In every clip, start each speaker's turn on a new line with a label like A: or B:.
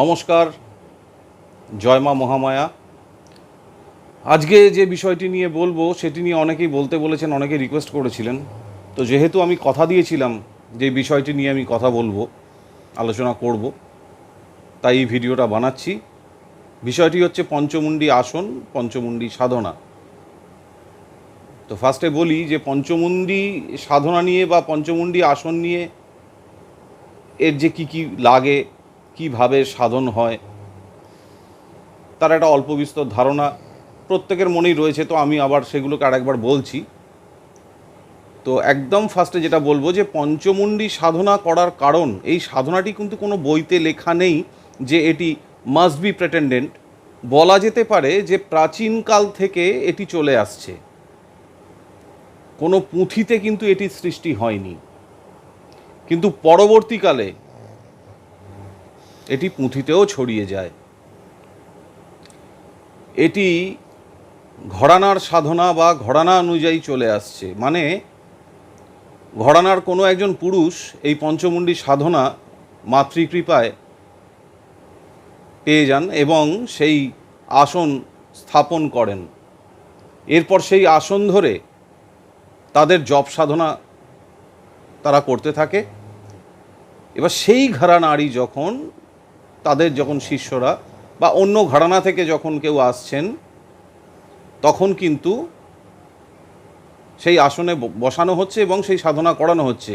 A: নমস্কার, জয় মা মহামায়া। আজকে যে বিষয়টি নিয়ে বলব, সেটি নিয়ে অনেকেই বলতে বলেছেন অনেকে রিকোয়েস্ট করেছিলেন। তো যেহেতু আমি কথা দিয়েছিলাম যে বিষয়টি নিয়ে আমি কথা বলব, আলোচনা করব, তাই এই ভিডিওটা বানাচ্ছি। বিষয়টি হচ্ছে পঞ্চমুণ্ডী আসন, পঞ্চমুণ্ডী সাধনা। তো ফার্স্টে বলি যে পঞ্চমুণ্ডী সাধনা নিয়ে বা পঞ্চমুণ্ডী আসন নিয়ে এর যে কি কি লাগে কীভাবে সাধন হয়? তার একটা অল্প বিস্তর ধারণা। প্রত্যেকের মনেই রয়েছে, তো আমি আবার সেগুলোকে আরেকবার বলছি। তো একদম ফার্স্টে যেটা বলব যে, পঞ্চমুণ্ডী সাধনা করার কারণ, এই সাধনাটি কিন্তু কোনো বইতে লেখা নেই যে এটি মাস্ট বি প্রেটেন্ডেন্ট বলা যেতে পারে যে প্রাচীনকাল থেকে এটি চলে আসছে। কোনো পুঁথিতে কিন্তু এটি সৃষ্টি হয়নি। কিন্তু পরবর্তীকালে এটি পুঁথিতেও ছড়িয়ে যায়। এটি ঘরানার সাধনা বা ঘরানা অনুযায়ী চলে আসছে। মানে ঘরানার কোনো একজন পুরুষ এই পঞ্চমুণ্ডী সাধনা মাতৃকৃপায় পেয়ে যান এবং সেই আসন স্থাপন করেন। এরপর সেই আসন ধরে তাদের জপ সাধনা তারা করতে থাকে। এবার সেই ঘরানারই যখন তাদের যখন শিষ্যরা বা অন্য ঘরানা থেকে যখন কেউ আসছেন, তখন কিন্তু সেই আসনে বসানো হচ্ছে এবং সেই সাধনা করানো হচ্ছে।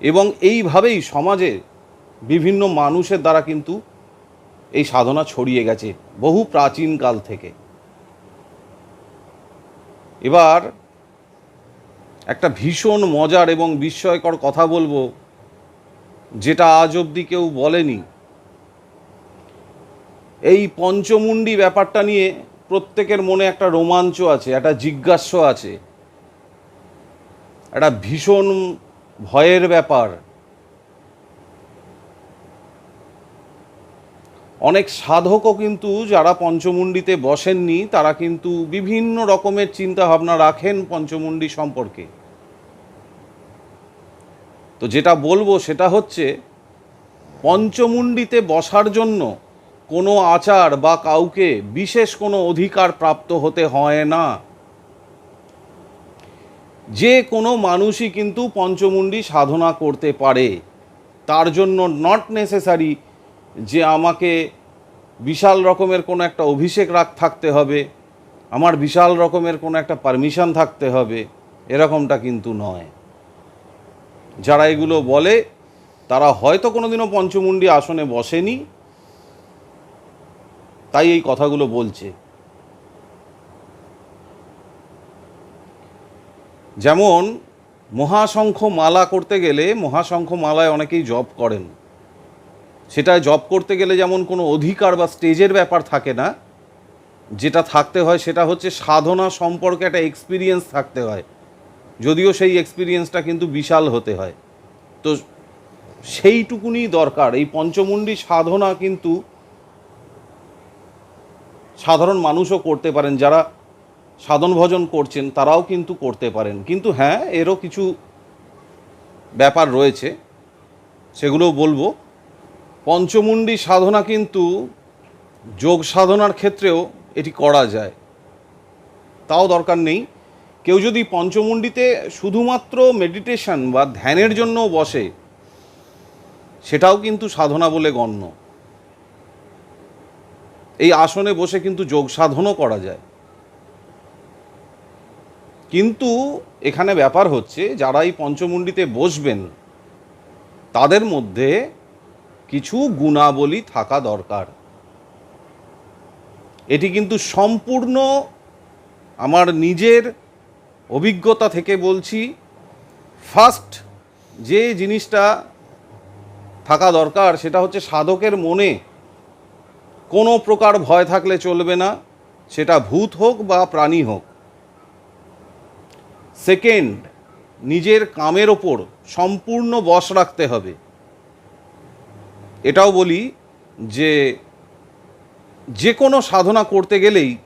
A: এবং এইভাবেই সমাজে বিভিন্ন মানুষের দ্বারা কিন্তু এই সাধনা ছড়িয়ে গেছে বহু প্রাচীন কাল থেকে। এবার একটা ভীষণ মজার এবং বিস্ময়কর কথা বলব। যেটা আজ অবধি কেউ বলেনি। এই পঞ্চমুণ্ডী ব্যাপারটা নিয়ে প্রত্যেকের মনে একটা রোমাঞ্চ আছে, একটা জিজ্ঞাস্য আছে। একটা ভীষণ ভয়ের ব্যাপার। অনেক সাধকও কিন্তু যারা পঞ্চমুণ্ডিতে বসেননি, তারা কিন্তু বিভিন্ন রকমের চিন্তা ভাবনা রাখেন পঞ্চমুণ্ডি সম্পর্কে। তো যেটা বলব সেটা হচ্ছে, পঞ্চমুণ্ডিতে বসার জন্য কোনো আচার বা কাউকে বিশেষ কোনো অধিকার প্রাপ্ত হতে হয় না। যে কোনো মানুষই কিন্তু পঞ্চমুণ্ডি সাধনা করতে পারে। তার জন্য নট নেসেসারি যে আমাকে বিশাল রকমের কোনো একটা অভিষেক রাখ থাকতে হবে, আমার বিশাল রকমের কোনো একটা পারমিশন থাকতে হবে, এরকমটা কিন্তু নয়। যারা এগুলো বলে, তারা হয়তো কোনোদিনও পঞ্চমুণ্ডী আসনে বসেনি। তাই এই কথাগুলো বলছে। যেমন, মহাশঙ্খ মালা করতে গেলে, মহাশঙ্খ মালায় অনেকেই জব করেন। সেটা জব করতে গেলে যেমন কোনো অধিকার বা স্টেজের ব্যাপার থাকে না, যেটা থাকতে হয় সেটা হচ্ছে সাধনা সম্পর্কে একটা এক্সপিরিয়েন্স থাকতে হয়। যদিও সেই এক্সপিরিয়েন্সটা কিন্তু বিশাল হতে হয়। তো সেইটুকুনি দরকার। এই পঞ্চমুণ্ডী সাধনা কিন্তু সাধারণ মানুষও করতে পারেন, যারা সাধন ভজন করছেন, তারাও কিন্তু করতে পারেন। কিন্তু হ্যাঁ এরও কিছু ব্যাপার রয়েছে, সেগুলোও বলব। পঞ্চমুণ্ডী সাধনা কিন্তু যোগ সাধনার ক্ষেত্রেও এটি করা যায়। তাও দরকার নেই। কেউ যদি পঞ্চমুণ্ডিতে শুধুমাত্র মেডিটেশন বা ধ্যানের জন্য বসে, সেটাও কিন্তু সাধনা বলে গণ্য। এই আসনে বসে কিন্তু যোগ সাধনও করা যায়। কিন্তু এখানে ব্যাপার হচ্ছে, যারা এই পঞ্চমুণ্ডিতে বসবেন, তাদের মধ্যে কিছু গুণাবলী থাকা দরকার। এটি কিন্তু সম্পূর্ণ আমার নিজের অভিজ্ঞতা থেকে বলছি ফার্স্ট যে জিনিসটা থাকা দরকার সেটা হচ্ছে সাধকের মনে কোনো প্রকার ভয় থাকলে চলবে না, সেটা ভূত হোক বা প্রাণী হোক। সেকেন্ড নিজের কামের ওপর সম্পূর্ণ বশ রাখতে হবে। এটাও বলি যে যে কোনো সাধনা করতে গেলেই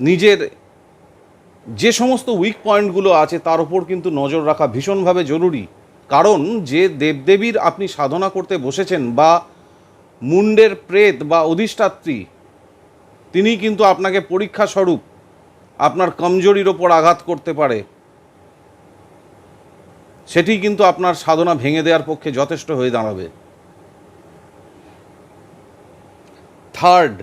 A: নিজের যে সমস্ত উইক পয়েন্টগুলো আছে, তার উপর কিন্তু নজর রাখা ভীষণভাবে জরুরি। কারণ যে দেবদেবীর আপনি সাধনা করতে বসেছেন বা মুন্ডের প্রেত বা অধিষ্ঠাত্রী, তিনি কিন্তু আপনাকে পরীক্ষা স্বরূপ আপনার কমজোরির ওপর আঘাত করতে পারে। সেটি কিন্তু আপনার সাধনা ভেঙে দেওয়ার পক্ষে যথেষ্ট হয়ে দাঁড়াবে। থার্ড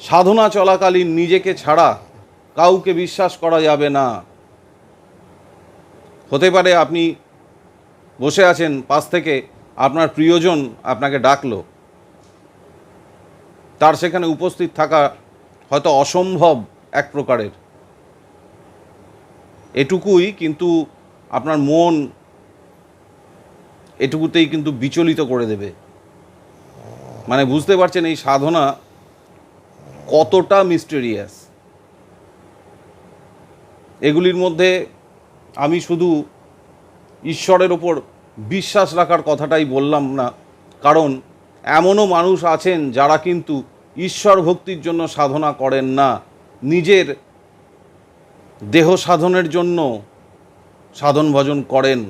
A: সাধনা চলাকালীন নিজেকে ছাড়া কাউকে বিশ্বাস করা যাবে না। হতে পারে আপনি বসে আছেন পাশ থেকে, আপনার প্রিয়জন আপনাকে ডাকলো। তার সেখানে উপস্থিত থাকা হয়তো অসম্ভব এক প্রকারের। এটুকুই কিন্তু আপনার মন এটুকুতেই কিন্তু বিচলিত করে দেবে। মানে বুঝতে পারছেন এই সাধনা কতটা মিস্টেরিয়াস এগুলির মধ্যে আমি শুধু ঈশ্বরের ওপর বিশ্বাস রাখার কথাটাই বললাম না, কারণ এমনও মানুষ আছেন যারা কিন্তু ঈশ্বর ভক্তির জন্য সাধনা করেন না। নিজের দেহ সাধনের জন্য সাধন ভজন করেন।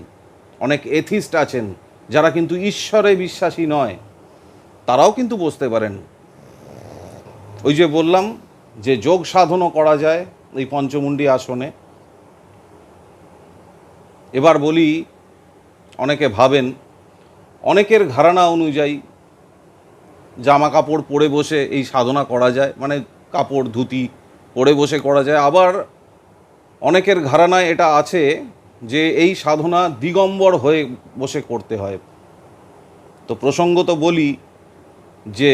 A: অনেক এথিস্ট আছেন যারা কিন্তু ঈশ্বরে বিশ্বাসী নয়। তারাও কিন্তু বসতে পারেন। ওই যে বললাম যে যোগ সাধনও করা যায় এই পঞ্চমুণ্ডী আসনে। এবার বলি, অনেকে ভাবেন, অনেকের ধারণা অনুযায়ী জামা কাপড় পরে বসে এই সাধনা করা যায় মানে কাপড়, ধুতি পরে বসে করা যায়। আবার অনেকের ধারণায় এটা আছে যে এই সাধনা দিগম্বর হয়ে বসে করতে হয়। তো প্রসঙ্গত বলি যে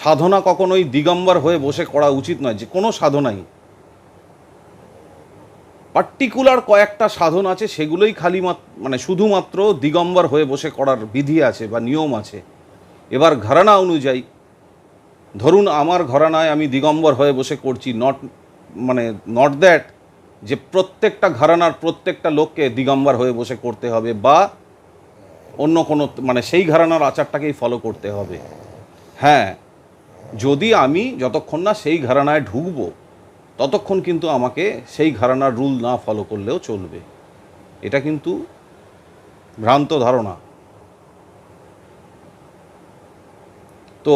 A: সাধনা কখনোই দিগম্বর হয়ে বসে করা উচিত নয়, যে কোনো সাধনাই পার্টিকুলার কয়েকটা সাধন আছে, সেগুলোই খালি মানে শুধুমাত্র দিগম্বর হয়ে বসে করার বিধি আছে বা নিয়ম আছে। এবার ঘরানা অনুযায়ী, ধরুন আমার ঘরানায় আমি দিগম্বর হয়ে বসে করছি নট মানে নট দ্যাট যে প্রত্যেকটা ঘরানার প্রত্যেকটা লোককে দিগম্বর হয়ে বসে করতে হবে বা অন্য কোনো মানে সেই ঘরানার আচারটাকেই ফলো করতে হবে। হ্যাঁ যদি আমি যতক্ষণ না সেই ঘরানায় ঢুকবো ততক্ষণ কিন্তু আমাকে সেই ঘরানার রুল না ফলো করলেও চলবে। এটা কিন্তু ভ্রান্ত ধারণা। তো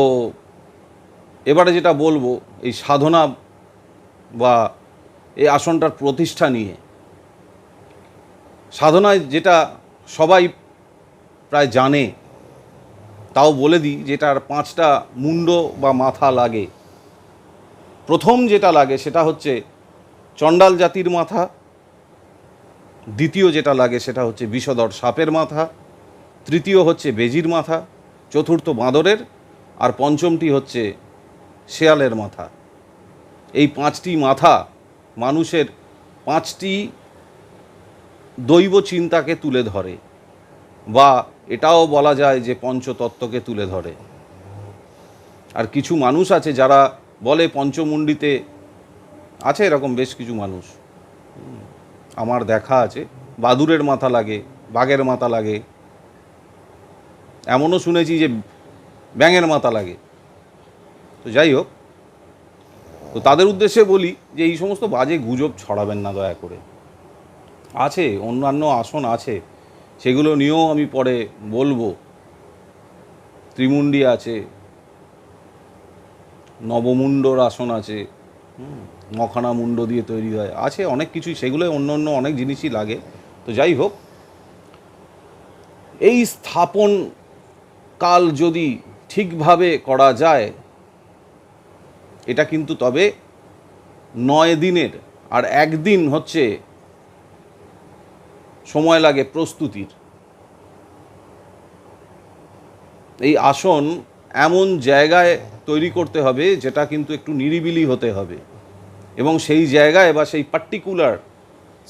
A: এবারে যেটা বলব, এই সাধনা বা এই আসনটার প্রতিষ্ঠা নিয়ে। সাধনায় যেটা সবাই প্রায় জানে, তাও বলে দিই যেটার পাঁচটা মুন্ড বা মাথা লাগে। প্রথম যেটা লাগে সেটা হচ্ছে চণ্ডাল জাতির মাথা, দ্বিতীয় যেটা লাগে সেটা হচ্ছে বিষধর সাপের মাথা, তৃতীয় হচ্ছে বেজির মাথা, চতুর্থ বাঁদরের, আর পঞ্চমটি হচ্ছে শেয়ালের মাথা। এই পাঁচটি মাথা মানুষের পাঁচটি দৈব চিন্তাকে তুলে ধরে, বা এটাও বলা যায় যে পঞ্চতত্ত্বকে তুলে ধরে। আর কিছু মানুষ আছে যারা বলে পঞ্চমুণ্ডিতে আছে এরকম বেশ কিছু মানুষ। আমার দেখা আছে। বাদুরের মাথা লাগে, বাঘের মাথা লাগে। এমনও শুনেছি যে ব্যাঙের মাথা লাগে। তো যাই হোক, তো তাদের উদ্দেশ্যে বলি যে এই সমস্ত বাজে গুজব ছড়াবেন না দয়া করে। আছে, অন্যান্য আসন আছে, সেগুলো নিয়েও আমি পরে বলব। ত্রিমুণ্ডী আছে নবমুণ্ডর আসন আছে মখানা মুন্ড দিয়ে তৈরি হয়, আছে অনেক কিছুই সেগুলো অন্য অন্য অনেক জিনিসই লাগে। তো যাই হোক, এই স্থাপন কাল যদি ঠিকভাবে করা যায়, এটা কিন্তু তবে নয় দিনের, আর একদিন হচ্ছে সময় লাগে প্রস্তুতির। এই আসন এমন জায়গায় তৈরি করতে হবে যেটা কিন্তু একটু নিরিবিলি হতে হবে। এবং সেই জায়গায় বা সেই পার্টিকুলার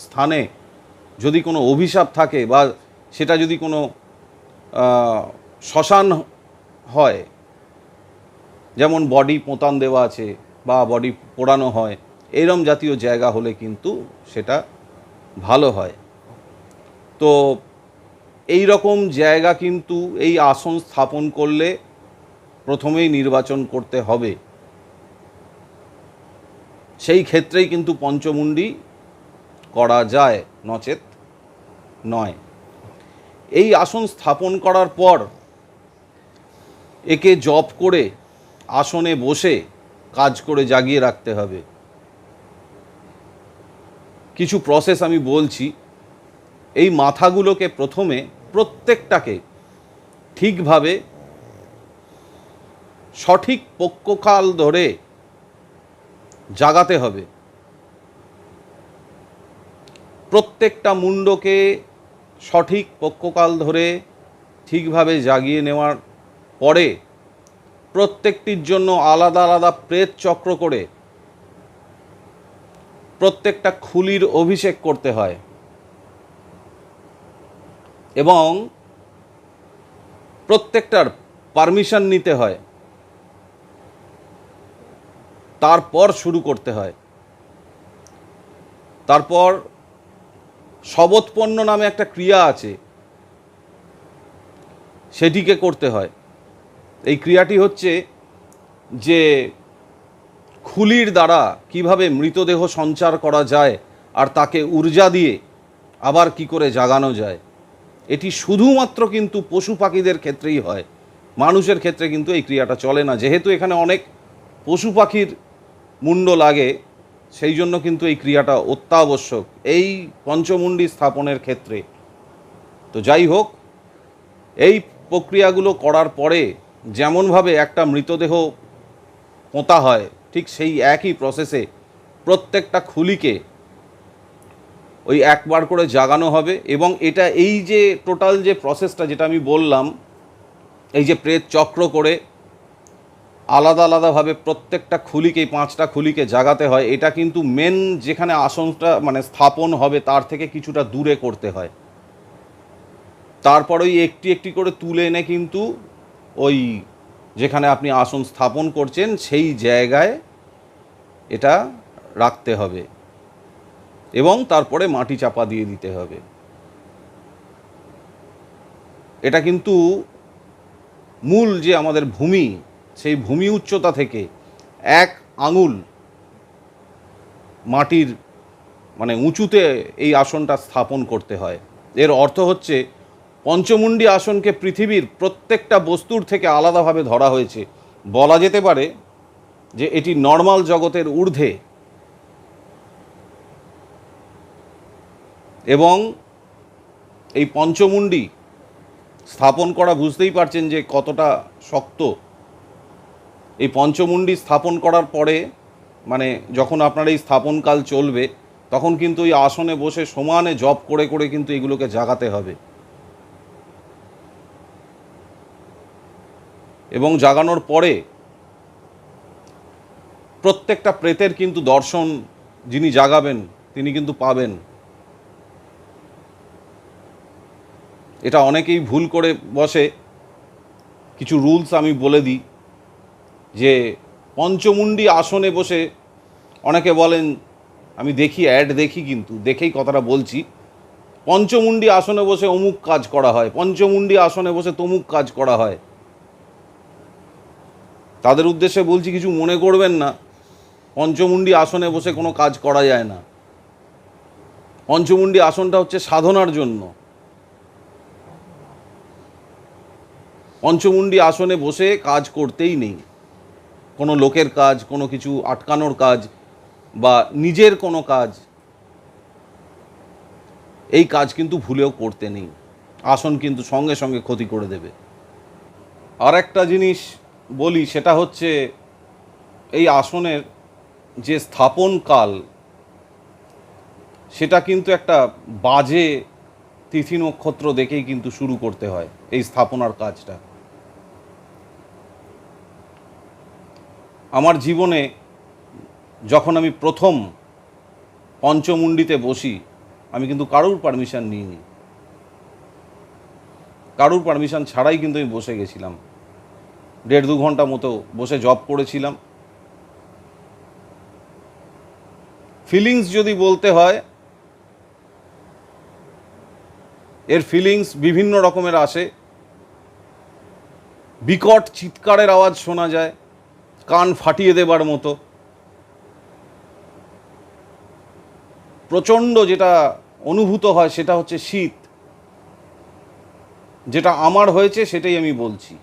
A: স্থানে যদি কোনো অভিশাপ থাকে বা সেটা যদি কোনো শ্মশান হয়, যেমন বডি পোতান দেওয়া আছে বা বডি পোড়ানো হয়, এরম জাতীয় জায়গা হলে কিন্তু সেটা ভালো হয়। তো এই রকম জায়গা কিন্তু এই আসন স্থাপন করলে প্রথমেই নির্বাচন করতে হবে। সেই ক্ষেত্রেই কিন্তু পঞ্চমুণ্ডি করা যায়, নচেত নয়। এই আসন স্থাপন করার পর একে জপ করে আসনে বসে কাজ করে জাগিয়ে রাখতে হবে। কিছু প্রসেস আমি বলছি। এই মাথাগুলোকে প্রথমে প্রত্যেকটাকে ঠিকভাবে সঠিক পক্ষকাল ধরে জাগাতে হবে। প্রত্যেকটা মুন্ডকে সঠিক পক্ষকাল ধরে ঠিকভাবে জাগিয়ে নেওয়ার পরে প্রত্যেকটির জন্য আলাদা আলাদা প্রেত চক্র করে প্রত্যেকটা খুলির অভিষেক করতে হয় এবং প্রত্যেকটার পারমিশন নিতে হয়। তারপর শুরু করতে হয়। তারপর শবৎপন্ন নামে একটা ক্রিয়া আছে। সেটিকে করতে হয়। এই ক্রিয়াটি হচ্ছে যে খুলির দ্বারা কীভাবে মৃতদেহ সঞ্চার করা যায় আর তাকে ঊর্জা দিয়ে আবার কি করে জাগানো যায়, এটি শুধুমাত্র কিন্তু পশু পাখিদের ক্ষেত্রেই হয়। মানুষের ক্ষেত্রে কিন্তু এই ক্রিয়াটা চলে না। যেহেতু এখানে অনেক পশু পাখির মুন্ড লাগে, সেই জন্য কিন্তু এই ক্রিয়াটা অত্যাবশ্যক। এই পঞ্চমুণ্ডি স্থাপনের ক্ষেত্রে। তো যাই হোক, এই প্রক্রিয়াগুলো করার পরে যেমনভাবে একটা মৃতদেহ পোঁতা হয়, ঠিক সেই একই প্রসেসে প্রত্যেকটা খুলিকে ওই একবার করে জাগানো হবে এবং এটা এই যে টোটাল যে প্রসেসটা যেটা আমি বললাম, এই যে প্রেত চক্র করে আলাদা আলাদাভাবে প্রত্যেকটা খুলিকে পাঁচটা খুলিকে জাগাতে হয়। এটা কিন্তু মেন যেখানে আসনটা মানে স্থাপন হবে, তার থেকে কিছুটা দূরে করতে হয়। তারপর ওই একটি একটি করে তুলে এনে কিন্তু ওই যেখানে আপনি আসন স্থাপন করছেন, সেই জায়গায় এটা রাখতে হবে। এবং তারপরে মাটি চাপা দিয়ে দিতে হবে। এটা কিন্তু মূল যে আমাদের ভূমি সেই ভূমি উচ্চতা থেকে এক আঙুল মাটির মানে উঁচুতে এই আসনটা স্থাপন করতে হয়। এর অর্থ হচ্ছে পঞ্চমুণ্ডী আসনকে পৃথিবীর প্রত্যেকটা বস্তুর থেকে আলাদাভাবে ধরা হয়েছে। বলা যেতে পারে যে এটি নর্মাল জগতের ঊর্ধ্বে এবং এই পঞ্চমুণ্ডি স্থাপন করা বুঝতেই পারছেন যে কতটা শক্ত এই পঞ্চমুণ্ডি স্থাপন করার পরে মানে যখন আপনার এই স্থাপনকাল চলবে, তখন কিন্তু এই আসনে বসে সমানে জব করে করে কিন্তু এগুলোকে জাগাতে হবে। এবং জাগানোর পরে প্রত্যেকটা প্রেতের কিন্তু দর্শন যিনি জাগাবেন, তিনি কিন্তু পাবেন। এটা অনেকেই ভুল করে বসে। কিছু রুলস আমি বলে দিই। যে পঞ্চমুণ্ডি আসনে বসে অনেকে বলেন, আমি দেখি অ্যাড দেখি কিন্তু, দেখেই কথাটা বলছি, পঞ্চমুণ্ডি আসনে বসে অমুক কাজ করা হয়, পঞ্চমুণ্ডি আসনে বসে তমুক কাজ করা হয়। তাদের উদ্দেশ্যে বলছি, কিছু মনে করবেন না, পঞ্চমুণ্ডি আসনে বসে কোনো কাজ করা যায় না। পঞ্চমুণ্ডি আসনটা হচ্ছে সাধনার জন্য। পঞ্চমুণ্ডি আসনে বসে কাজ করতেই নেই। কোনো লোকের কাজ, কোনো কিছু আটকানোর কাজ বা নিজের কোনো কাজ, এই কাজ কিন্তু ভুলেও করতে নেই। আসন কিন্তু সঙ্গে সঙ্গে ক্ষতি করে দেবে। আর একটা জিনিস বলি, সেটা হচ্ছে এই আসনের যে স্থাপন কাল, সেটা কিন্তু একটা বাজে তিথি নক্ষত্র দেখেই কিন্তু শুরু করতে হয়, এই স্থাপনার কাজটা। আমার জীবনে যখন আমি প্রথম পঞ্চমুণ্ডিতে বসি, আমি কিন্তু কারুর পারমিশন নিইনি। কারুর পারমিশন ছাড়াই কিন্তু আমি বসে গেছিলাম। দেড় দু ঘণ্টা মতো বসে জব করেছিলাম। ফিলিংস যদি বলতে হয়, এর ফিলিংস বিভিন্ন রকমের আসে। বিকট চিৎকারের আওয়াজ শোনা যায়। কান ফাটিয়ে দেবার মতো। প্রচণ্ড যেটা অনুভূত হয় সেটা হচ্ছে শীত। যেটা আমার হয়েছে সেটাই আমি বলছি।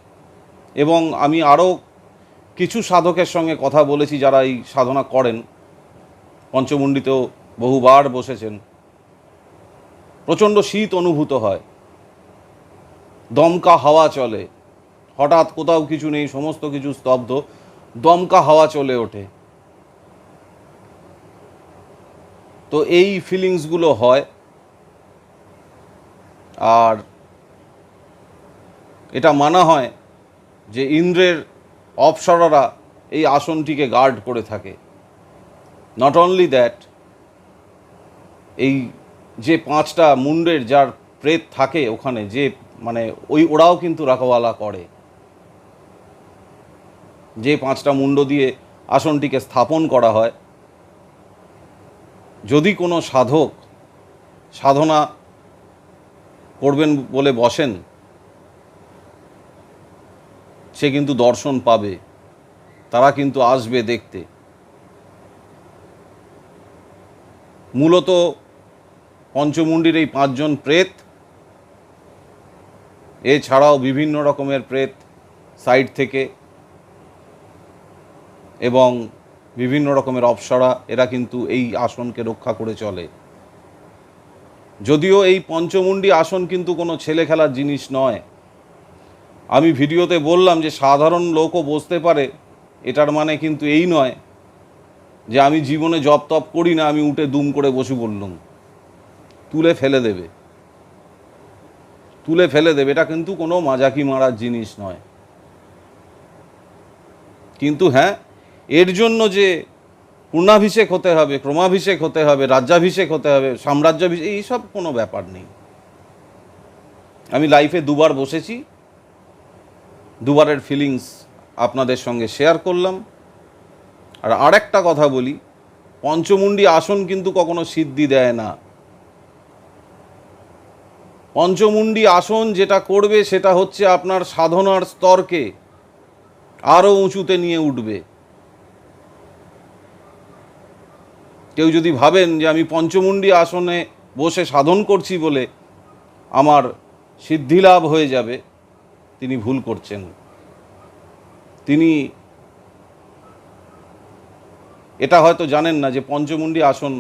A: এবং আমি আরও কিছু সাধকের সঙ্গে কথা বলেছি যারা এই সাধনা করেন। পঞ্চমুণ্ডিতেও বহুবার বসেছেন। প্রচণ্ড শীত অনুভূত হয়। দমকা হাওয়া চলে। হঠাৎ কোথাও কিছু নেই, সমস্ত কিছু স্তব্ধ। দমকা হাওয়া চলে ওঠে। তো এই ফিলিংসগুলো হয়। আর এটা মানা হয় যে ইন্দ্রের অপসররা এই আসনটিকে গার্ড করে থাকে। নট অনলি দ্যাট এই যে পাঁচটা মুন্ডের যার প্রেত থাকে ওখানে, যে মানে ওই ওরাও কিন্তু রাখওয়ালা করে। যে পাঁচটা মুন্ড দিয়ে আসনটিকে স্থাপন করা হয়, যদি কোনো সাধক সাধনা করবেন বলে বসেন, সে কিন্তু দর্শন পাবে, তারা কিন্তু আসবে দেখতে। মূলত পঞ্চমুণ্ডির এই পাঁচজন প্রেত, এছাড়াও বিভিন্ন রকমের প্রেত সাইড থেকে এবং বিভিন্ন রকমের অপসরা, এরা কিন্তু এই আসনকে রক্ষা করে চলে। যদিও এই পঞ্চমুণ্ডি আসন কিন্তু কোনো ছেলে খেলার জিনিস নয়। আমি ভিডিওতে বললাম যে সাধারণ লোকও বসতে পারে, এটার মানে কিন্তু এই নয় যে আমি জীবনে জপ তপ করি না, আমি উঠে দুম করে বসে বললুম। তুলে ফেলে দেবে। তুলে ফেলে দেবে, এটা কিন্তু কোনো মাজাকি মারার জিনিস নয়। কিন্তু হ্যাঁ এর জন্য যে পূর্ণাভিষেক হতে হবে, ক্রমাভিষেক হতে হবে, রাজ্যাভিষেক হতে হবে, সাম্রাজ্যাভিষেক এইসব কোনো ব্যাপার নেই। আমি লাইফে দুবার বসেছি, দুবারের ফিলিংস আপনাদের সঙ্গে শেয়ার করলাম। আর আরেকটা কথা বলি, পঞ্চমুণ্ডি আসন কিন্তু কখনো সিদ্ধি দেয় না। পঞ্চমুণ্ডি আসন যেটা করবে সেটা হচ্ছে আপনার সাধনার স্তরকে আরও উঁচুতে নিয়ে উঠবে। কেউ যদি ভাবেন যে আমি পঞ্চমুণ্ডি আসনে বসে সাধন করছি বলে আমার সিদ্ধিলাভ হয়ে যাবে, তিনি ভুল করছেন। তিনি এটা হয়তো জানেন না যে পঞ্চমুণ্ডি আসন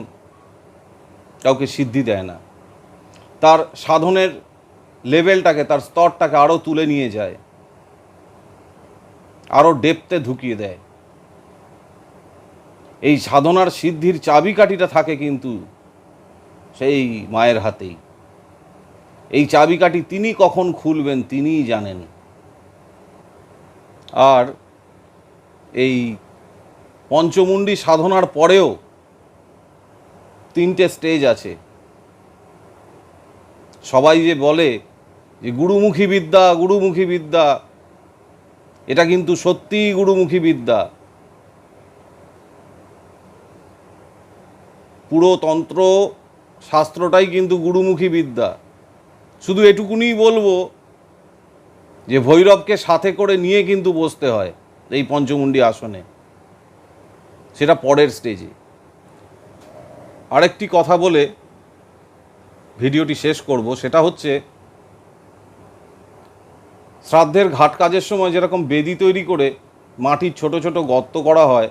A: কাউকে সিদ্ধি দেয় না। তার সাধনের লেভেলটাকে, তার স্তরটাকে আরও তুলে নিয়ে যায় আরও ডেপতে ঢুকিয়ে দেয়। এই সাধনার সিদ্ধির চাবিকাঠিটা থাকে কিন্তু সেই মায়ের হাতেই। এই চাবিকাঠি তিনি কখন খুলবেন তিনিই জানেন। আর এই পঞ্চমুণ্ডি সাধনার পরেও তিনটে স্টেজ আছে। সবাই যে বলে যে গুরুমুখী বিদ্যা গুরুমুখী বিদ্যা, এটা কিন্তু সত্যিই গুরুমুখী বিদ্যা। পুরো তন্ত্র শাস্ত্রটাই কিন্তু গুরুমুখী বিদ্যা। শুধু এটুকুনি বলব যে ভৈরবকে সাথে করে নিয়ে কিন্তু বসতে হয় এই পঞ্চমুণ্ডি আসনে। সেটা পরের স্টেজে আরেকটি কথা বলে ভিডিওটি শেষ করব, সেটা হচ্ছে শ্রাদ্ধের ঘাট কাজের সময় যেরকম বেদি তৈরি করে মাটির ছোট ছোট গর্ত করা হয়,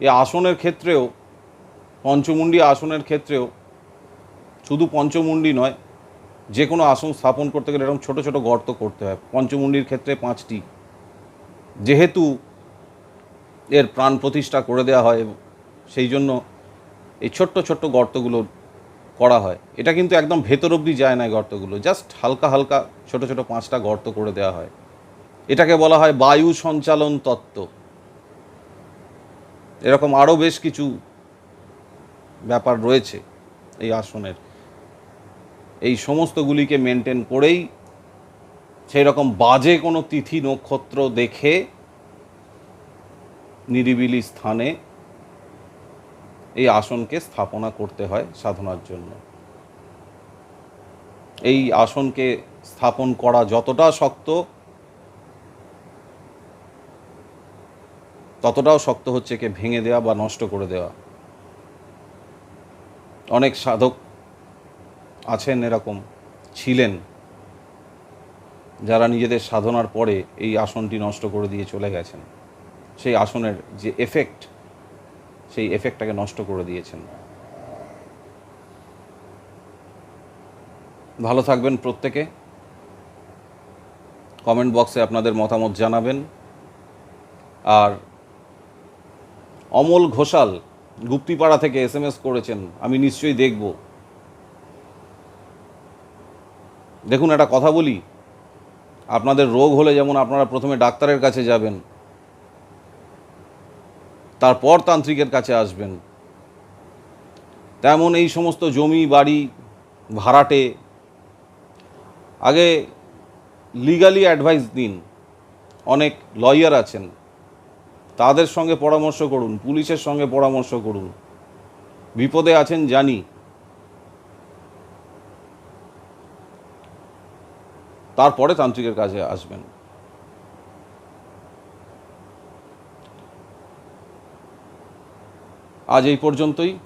A: এ আসনের ক্ষেত্রেও পঞ্চমুণ্ডি আসনের ক্ষেত্রেও শুধু পঞ্চমুণ্ডি নয়, যে কোনো আসন স্থাপন করতে গেলে এরকম ছোটো ছোটো গর্ত করতে হয়। পঞ্চমুণ্ডির ক্ষেত্রে পাঁচটি। যেহেতু এর প্রাণ প্রতিষ্ঠা করে দেওয়া হয় সেই জন্য এই ছোট্ট ছোট্ট গর্তগুলো করা হয়। এটা কিন্তু একদম ভেতর অবধি যায় না গর্তগুলো, জাস্ট হালকা হালকা ছোট ছোট পাঁচটা গর্ত করে দেওয়া হয়। এটাকে বলা হয় বায়ু সঞ্চালন তত্ত্ব। এরকম আরও বেশ কিছু ব্যাপার রয়েছে এই আসনের। এই সমস্তগুলিকে মেনটেন করেই সেই রকম বাজে কোনো তিথি নক্ষত্র দেখে নিরিবিলি স্থানে এই আসনকে স্থাপনা করতে হয় সাধনার জন্য। এই আসনকে স্থাপন করা যতটা শক্ত, ততটাও শক্ত হচ্ছে একে ভেঙে দেওয়া বা নষ্ট করে দেওয়া। অনেক সাধক আছেন এরকম, ছিলেন, যারা নিজেদের সাধনার পরে এই আসনটি নষ্ট করে দিয়ে চলে গেছেন। সেই আসনের যে এফেক্ট সেই এফেক্টটাকে নষ্ট করে দিয়েছেন। ভালো থাকবেন প্রত্যেকে। কমেন্ট বক্সে আপনাদের মতামত জানাবেন। আর অমল ঘোষাল গুপ্তিপাড়া থেকে এস করেছেন, আমি নিশ্চয়ই দেখব। দেখুন, একটা কথা বলি, আপনাদের রোগ হলে যেমন আপনারা প্রথমে ডাক্তারের কাছে যাবেন, তারপর তান্ত্রিকের কাছে আসবেন, তেমন এই সমস্ত জমি, বাড়ি, ভাড়াটে, আগে লিগালি অ্যাডভাইস দিন অনেক লয়ার আছেন তাদের সঙ্গে পরামর্শ করুন, পুলিশের সঙ্গে পরামর্শ করুন। বিপদে আছেন জানি। তারপরে তান্ত্রিকের কাছে আসবেন। আজ এই পর্যন্তই।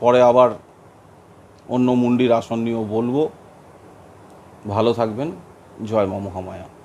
A: পরে আবার অন্য মুন্ডির আসন নিয়েও বলব। ভালো থাকবেন। জয় মা মহামায়া।